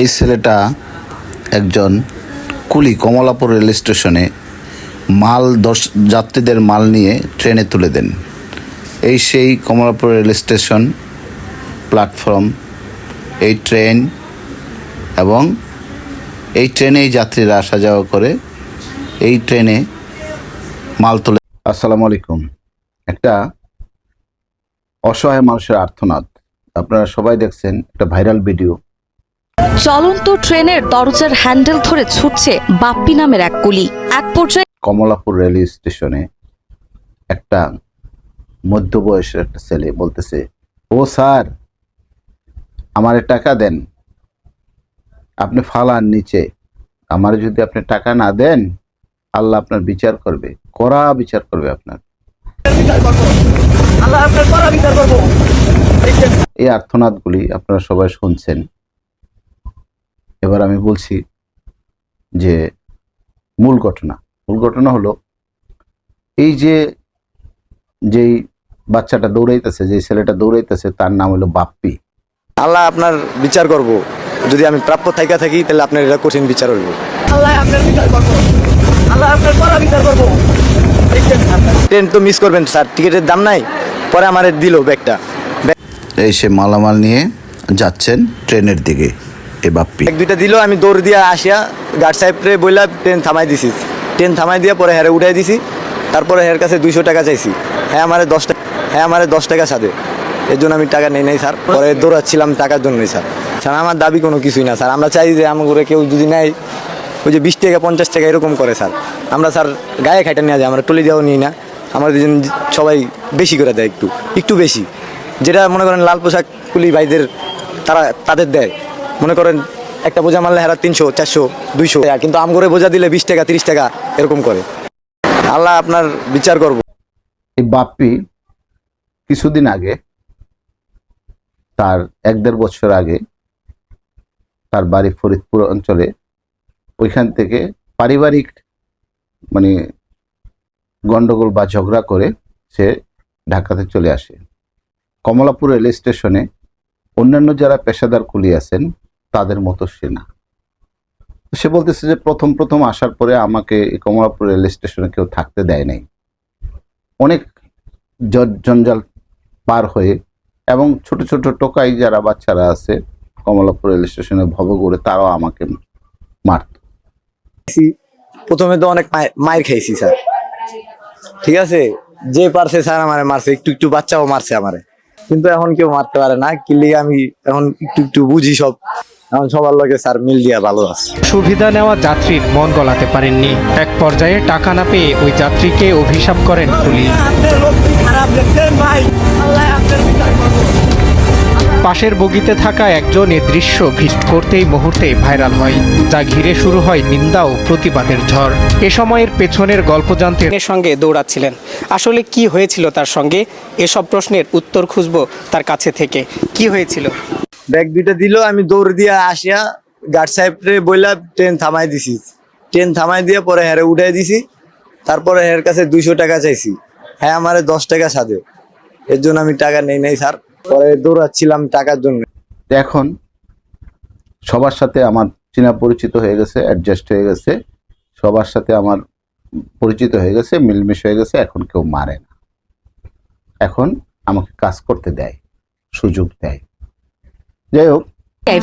এই ছেলেটা একজন কুলি কমলাপুর রেল স্টেশনে মাল দশ যাত্রীদের মাল নিয়ে ট্রেনে তুলে দেন। এই সেই কমলাপুর রেল স্টেশন প্ল্যাটফর্ম, এই ট্রেন এবং এই ট্রেনেই যাত্রীরা আসা যাওয়া করে, এই ট্রেনে মাল তুলে আসসালামু আলাইকুম। একটা অসহায় মানুষের আর্থনাদ আপনারা সবাই দেখছেন একটা ভাইরাল ভিডিও। চলন্ত ট্রেনের দরজার হ্যান্ডেল ধরে ছুটছে বাপ্পি নামের এক কুলি। এক পর্যায়ে কমলাপুর রেল স্টেশনে একটা মধ্য বয়সের একটা ছেলে বলতেছে, ও স্যার, আমারে টাকা দেন। আপনি ফালান নিচে। আমার যদি আপনি টাকা না দেন, আল্লাহ আপনার বিচার করবে। কড়া বিচার করবে আপনার। এই আর্থনাদগুলি আপনারা সবাই শুনছেন। এবার আমি বলছি যে মূল ঘটনা। মূল ঘটনা হলো এই যে যেই বাচ্চাটা দৌড়াইতেছে যে ছেলেটা দৌড়াইতেছে তার নাম হলো বাপ্পি। আল্লাহ আপনার বিচার করব। যদি আমি প্রাপ্য থাইকা থাকি তাহলে আপনার এটা কঠিন বিচার হইব। আল্লাহ আপনার বিচার করব। আল্লাহ আপনার করা বিচার করব। ট্রেন তো মিস করবেন স্যার। টিকিটের দাম নাই। পরে আমার দিল ব্যাগটা। এই সে মালামাল নিয়ে যাচ্ছেন ট্রেনের দিকে। এই বাপ্পি। এক দুইটা দিল, আমি দৌড় দিয়া আসিয়া গার্ড সাহেবরে বইলা ট্রেন থামাই দিছি। ট্রেন থামাই দিয়া পরে হ্যারে উঠাই দিছি। তারপরে হের কাছে দুইশো টাকা চাইছি। হ্যাঁ আমারে দশ টাকা হ্যাঁ আমারে দশ টাকা সাথে এর জন্য আমি টাকা নেই নাই, স্যার। পরে দৌড়াচ্ছিলাম টাকার জন্যই, স্যার। স্যার, আমার দাবি কোনো কিছুই না, স্যার। আমরা চাই যে আমার কেউ যদি নেয়, ওই যে বিশ টাকা, পঞ্চাশ টাকা এরকম করে, স্যার। আমরা, স্যার, গায়ে খাইটা নিয়ে যাই আমরা টলি দেওয়া নিই না। আমাদের সবাই বেশি করে দেয় একটু একটু বেশি। যেটা মনে করেন লাল পোশাক কুলি ভাইদের, তারা তাদের দেয়। মনে করেন একটা বোঝা মারলে হেরা তিনশো, চারশো, দুইশো কিন্তু আম করে বোঝা দিলে বিশ টাকা, তিরিশ টাকা এরকম করে। আল্লাহ আপনার বিচার করব। এই বাপ্পি কিছুদিন আগে, তার এক দেড় বছর আগে, তার বাড়ি ফরিদপুর অঞ্চলে, ওইখান থেকে পারিবারিক মানে গন্ডগোল বা ঝগড়া করে সে ঢাকাতে চলে আসে। কমলাপুর রেল স্টেশনে অন্যান্য যারা পেশাদার কুলি আছেন তাদের মতো সে না। সে বলতেছে যে প্রথম প্রথম আসার পরে আমাকে কমলাপুর রেল স্টেশনে কেউ থাকতে দেয় নাই। অনেক জঞ্জাল পার হয়ে এবং ছোট ছোট টোকাই যারা বাচ্চারা আছে কমলাপুর রেল স্টেশনে ভব করে তারাও আমাকে মারত। প্রথমে তো অনেক মায়ের খাইছি, স্যার। ঠিক আছে? যে পারছে স্যার আমারে মারছে, একটু একটু বাচ্চাও মারছে আমারে। কিন্তু এখন কেউ মারতে পারে না কিনলে আমি এখন একটু একটু বুঝি সব। এখন সবার লোকে স্যার মিল দিয়া ভালো আছে। সুবিধা নেওয়া যাত্রীর মন গলাতে পারেননি। এক পর্যায়ে টাকা না পেয়ে ওই যাত্রীকে অভিশাপ করেন পুলিশ। পাশের বগিতে থাকা একজন এ দৃশ্য ভিট করতেই মুহূর্তে ভাইরাল হয় যা ঘিরে শুরু হয় নিন্দা ও প্রতিবাদের ঝড়। এ সময়ের পেছনের গল্প জানতে এর সঙ্গে দৌড়াচ্ছিলেন। আসলে কি হয়েছিল তার সঙ্গে? এসব প্রশ্নের উত্তর খুঁজবো তার কাছে থেকে। কি হয়েছিল? ব্যাগ দুইটা দিল, আমি দৌড় দিয়া আসিয়া গার্ড সাহেবরে বইলা ট্রেন থামাই দিছি। ট্রেন থামাই দিয়ে পরে হ্যারে উঠাই দিছি। তারপরে হের কাছে দুইশো টাকা চাইছি। হ্যাঁ আমারে দশ টাকা সাথে এর জন্য আমি টাকা নেই নাই, স্যার। পরে দৌড়াচ্ছিলাম টাকার জন্য। এখন সবার সাথে আমার চেনা পরিচিত হয়ে গেছে অ্যাডজাস্ট হয়ে গেছে। সবার সাথে আমার পরিচিত হয়ে গেছে, মিলমিশ হয়ে গেছে, এখন কেউ মারে না। এখন আমাকে কাজ করতে দেয়, সুযোগ দেয়। যাই হোক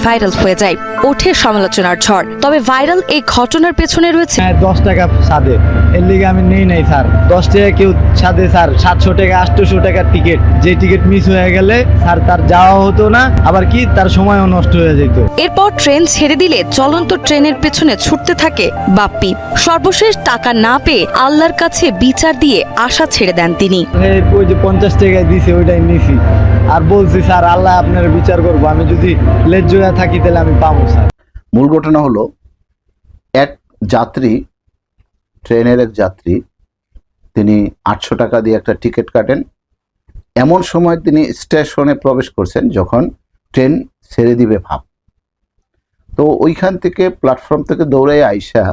ভাইরাল হয়ে যায়। ওঠে সমালোচনার ঝড়। তবে ভাইরাল এই ঘটনার পেছনে রয়েছে হ্যাঁ দশ টাকা সাদে। এর লিগে আমি নেই নাই স্যার। দশ টাকা কেউ সাদে স্যার। সাতশো টাকা আটশোশো টাকার টিকিট যে টিকিট মিস হয়ে গেলে স্যার তার যাওয়া হতো না। আবার কি? তার সময়ও নষ্ট হয়ে যেত। এরপর ট্রেন ছেড়ে দিলে চলন্ত ট্রেনের পেছনে ছুটতে থাকে বাপ্পি। সর্বশেষ টাকা না পেয়ে আল্লাহর কাছে বিচার দিয়ে আশা ছেড়ে দেন তিনি। ওই যে পঞ্চাশ টাকায় দিছে ওইটাই নিছি। আর বলছি স্যার আল্লাহ আপনার বিচার করব। আমি যদি লেজ হয়ে থাকি তাহলে আমি পাবো, স্যার। মূল ঘটনা হলো, এক যাত্রী, ট্রেনের এক যাত্রী, তিনি আটশো টাকা দিয়ে একটা টিকিট কাটেন। এমন সময় তিনি স্টেশনে প্রবেশ করছেন, যখন ট্রেন ছেড়ে দিবে ভাব। তো ওইখান থেকে প্ল্যাটফর্ম থেকে দৌড়ে আইসা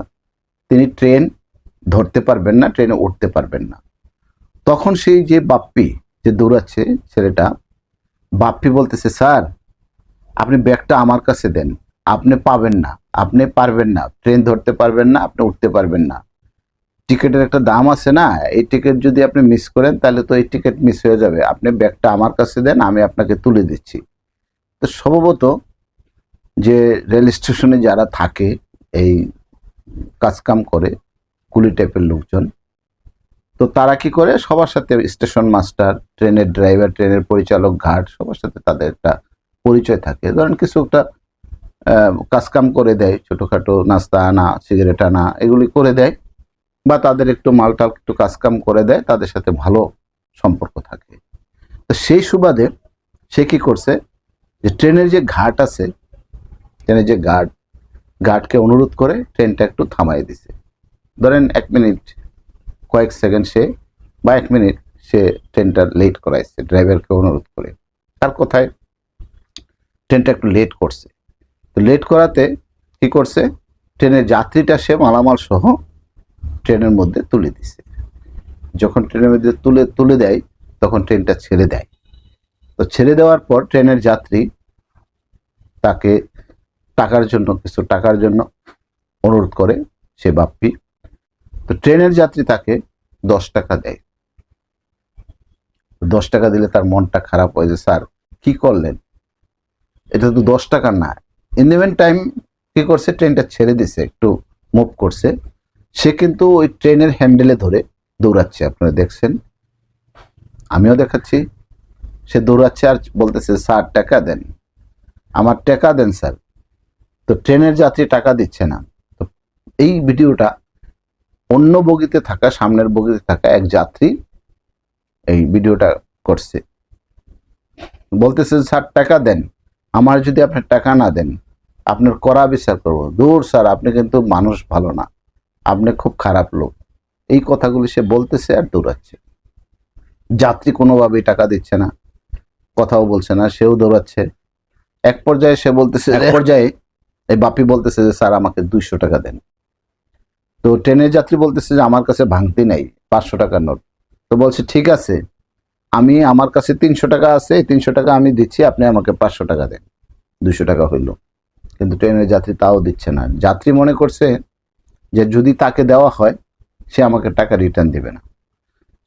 তিনি ট্রেন ধরতে পারবেন না, ট্রেনে উঠতে পারবেন না। তখন সেই যে বাপ্পি যে দৌড়াচ্ছে ছেলেটা, বাপ্পি বলতেছে, স্যার আপনি ব্যাগটা আমার কাছে দেন। আপনি পাবেন না। আপনি পারবেন না। ট্রেন ধরতে পারবেন না, আপনি উঠতে পারবেন না। টিকিটের একটা দাম আছে না? এই টিকিট যদি আপনি মিস করেন, তাহলে তো এই টিকিট মিস হয়ে যাবে। আপনি ব্যাগটা আমার কাছে দেন, আমি আপনাকে তুলে দিচ্ছি। তো সম্ভবত যে রেল স্টেশনে যারা থাকে, এই কাজকাম করে, কুলি টাইপের লোকজন, তো তারা কি করে? সবার সাথে স্টেশন মাস্টার, ট্রেনের ড্রাইভার, ট্রেনের পরিচালক, ঘাট, সবার সাথে তাদের একটা পরিচয় থাকে। ধরেন কিছু একটা কাজকাম করে দেয়, ছোটোখাটো নাস্তা আনা, সিগারেট আনা, এগুলি করে দেয় বা তাদের একটু মালটাল একটু কাজকাম করে দেয়, তাদের সাথে ভালো সম্পর্ক থাকে। তো সেই সুবাদে সে কী করছে যে ট্রেনের যে ঘাট আছে, ট্রেনের যে গার্ড গার্ডকে অনুরোধ করে ট্রেনটা একটু থামাই দিছে। ধরেন এক মিনিট, কয়েক সেকেন্ড সে বা এক মিনিট সে ট্রেনটা লেট করাইছে, ড্রাইভারকে অনুরোধ করে। তার কথায় ট্রেনটা একটু লেট করছে। তো লেট করাতে কি করছে? ট্রেনের যাত্রীটা সে মালামাল সহ ট্রেনের মধ্যে তুলে দিছে। যখন ট্রেনের মধ্যে তুলে তুলে দেয়, তখন ট্রেনটা ছেড়ে দেয়। তো ছেড়ে দেওয়ার পর ট্রেনের যাত্রী তাকে টাকার জন্য, কিছু টাকার জন্য অনুরোধ করে সে বাপ্পি। তো ট্রেনের যাত্রী তাকে দশ টাকা দেয়। দশ টাকা দিলে তার মনটা খারাপ হয় যে স্যার, কি করলেন? এটা তো দশ টাকা না। ইন দ্য টাইম কি করছে ট্রেনটা ছেড়ে দিছে, একটু মুভ করছে। সে কিন্তু ওই ট্রেনের হ্যান্ডেলে ধরে দৌড়াচ্ছে, আপনারা দেখছেন। আমিও দেখাচ্ছি। সে দৌড়াচ্ছে আর বলতেছে, স্যার, টাকা দেন। আমার টাকা দেন, স্যার। তো ট্রেনের যাত্রী টাকা দিচ্ছে না। তো এই ভিডিওটা অন্য বগিতে থাকা, সামনের বগিতে থাকা এক যাত্রী এই ভিডিওটা করছে। বলতেছে, স্যার, টাকা দেন। আমার যদি আপনি টাকা না দেন আপনার করা বিচার করব। দূর স্যার আপনি কিন্তু মানুষ ভালো না। আপনি খুব খারাপ লোক। এই কথাগুলি সে বলতেছে আর দৌড়াচ্ছে। যাত্রী কোনোভাবেই টাকা দিচ্ছে না। কথাও বলছে না সেও দৌড়াচ্ছে। এক পর্যায়ে সে বলতেছে এক পর্যায়ে? এই বাপি বলতেছে যে স্যার আমাকে দুইশো টাকা দেন। তো ট্রেনের যাত্রী বলতেছে যে আমার কাছে ভাঙতি নাই পাঁচশো টাকার নোট। তো বলছে ঠিক আছে। আমি আমার কাছে তিনশো টাকা আছে তিনশো টাকা আমি দিচ্ছি আপনি আমাকে পাঁচশো টাকা দেন। দুশো টাকা হইল। কিন্তু ট্রেনের যাত্রী তাও দিচ্ছে না। যাত্রী মনে করছে যে যদি তাকে দেওয়া হয় সে আমাকে টাকা রিটার্ন দিবে না।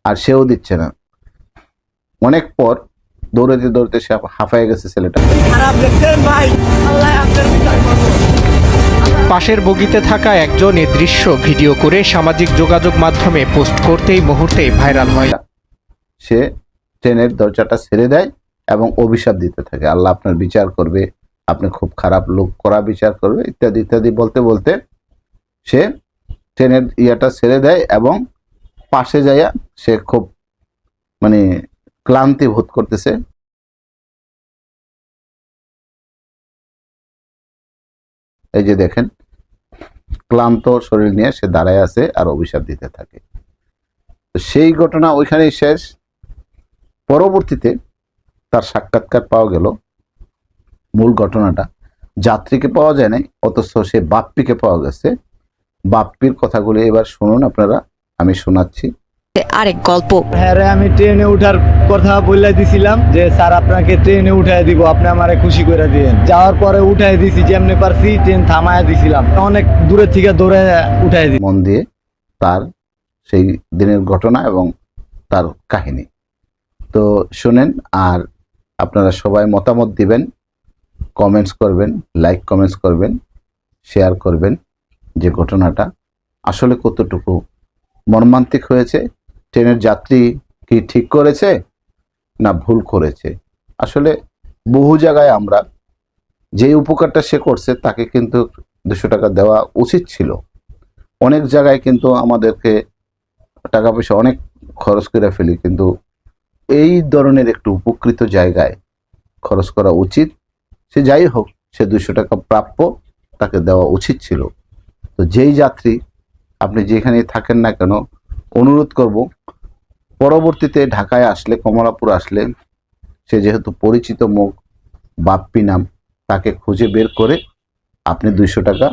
আর সেও দিচ্ছে না। অনেক পর দৌড়াতে দৌড়াতে সে হাঁফায় গেছে ছেলেটা। পাশের বগিতে থাকা একজন এ দৃশ্য ভিডিও করে সামাজিক যোগাযোগ মাধ্যমে পোস্ট করতেই মুহূর্তে ভাইরাল হয়। সে ট্রেনের দরজাটা ছেড়ে দেয় এবং অভিশাপ দিতে থাকে। আল্লাহ আপনার বিচার করবে, আপনি খুব খারাপ লোক করা বিচার করবে, ইত্যাদি ইত্যাদি বলতে বলতে সে ট্রেনের ইয়াটা ছেড়ে দেয় এবং পাশে যাইয়া সে খুব মানে ক্লান্তি বোধ করতেছে। এই যে দেখেন, ক্লান্ত শরীর নিয়ে সে দাঁড়ায় আছে আর অভিশাপ দিতে থাকে। সেই ঘটনা ওইখানেই শেষ। পরবর্তীতে তার সাক্ষাৎকার পাওয়া গেল। মূল ঘটনাটা যাত্রীকে পাওয়া যায় নাই অথচ সে বাপ্পিকে পাওয়া গেছে। বাপ্পির কথাগুলি এবার শুনুন আপনারা আমি শোনাচ্ছি। আরেক গল্প। হ্যাঁ রে আমি ট্রেনে উঠার কথা বলে দিছিলাম যে স্যার আপনাকে ট্রেনে উঠাই দিব আপনি আমারে খুশি করে দিয়েন। যাওয়ার পরে উঠাই দিছি যেমনি পারছি ট্রেন থামায় দিছিলাম। অনেক দূরে থেকে দৌড়ে উঠাই দিই মন দিয়ে তার সেই দিনের ঘটনা এবং তার কাহিনী। তো শুনেন, আর আপনারা সবাই মতামত দিবেন কমেন্টস করবেন লাইক কমেন্টস করবেন শেয়ার করবেন যে ঘটনাটা। আসলে কতটুকু মর্মান্তিক হয়েছে? ট্রেনের যাত্রী কি ঠিক করেছে না ভুল করেছে? আসলে বহু জায়গায় আমরা যে উপকারটা সে করছে তাকে কিন্তু দুশো টাকা দেওয়া উচিত ছিল। অনেক জায়গায় কিন্তু আমাদেরকে টাকা পয়সা অনেক খরচ করে ফেলি, কিন্তু এই ধরনের একটু উপকৃত জায়গায় খরচ করা উচিত। সে যাই হোক, সে দুশো টাকা প্রাপ্য, তাকে দেওয়া উচিত ছিল। তো যেই যাত্রী আপনি যেখানে থাকেন না কেন, অনুরোধ করব, পরবর্তীতে ঢাকায় আসলে, কমলাপুর আসলে, সে যেহেতু পরিচিত মুখ, বাপ্পি নাম, তাকে খুঁজে বের করে আপনি দুইশো টাকা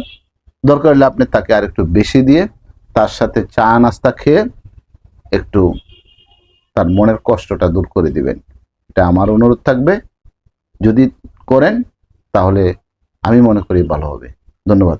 দরকার হলে আপনি তাকে আর একটু বেশি দিয়ে, তার সাথে চা নাস্তা খেয়ে একটু তার মনের কষ্টটা দূর করে দিবেন। এটা আমার অনুরোধ থাকবে। যদি করেন, তাহলে আমি মনে করি ভালো হবে। ধন্যবাদ।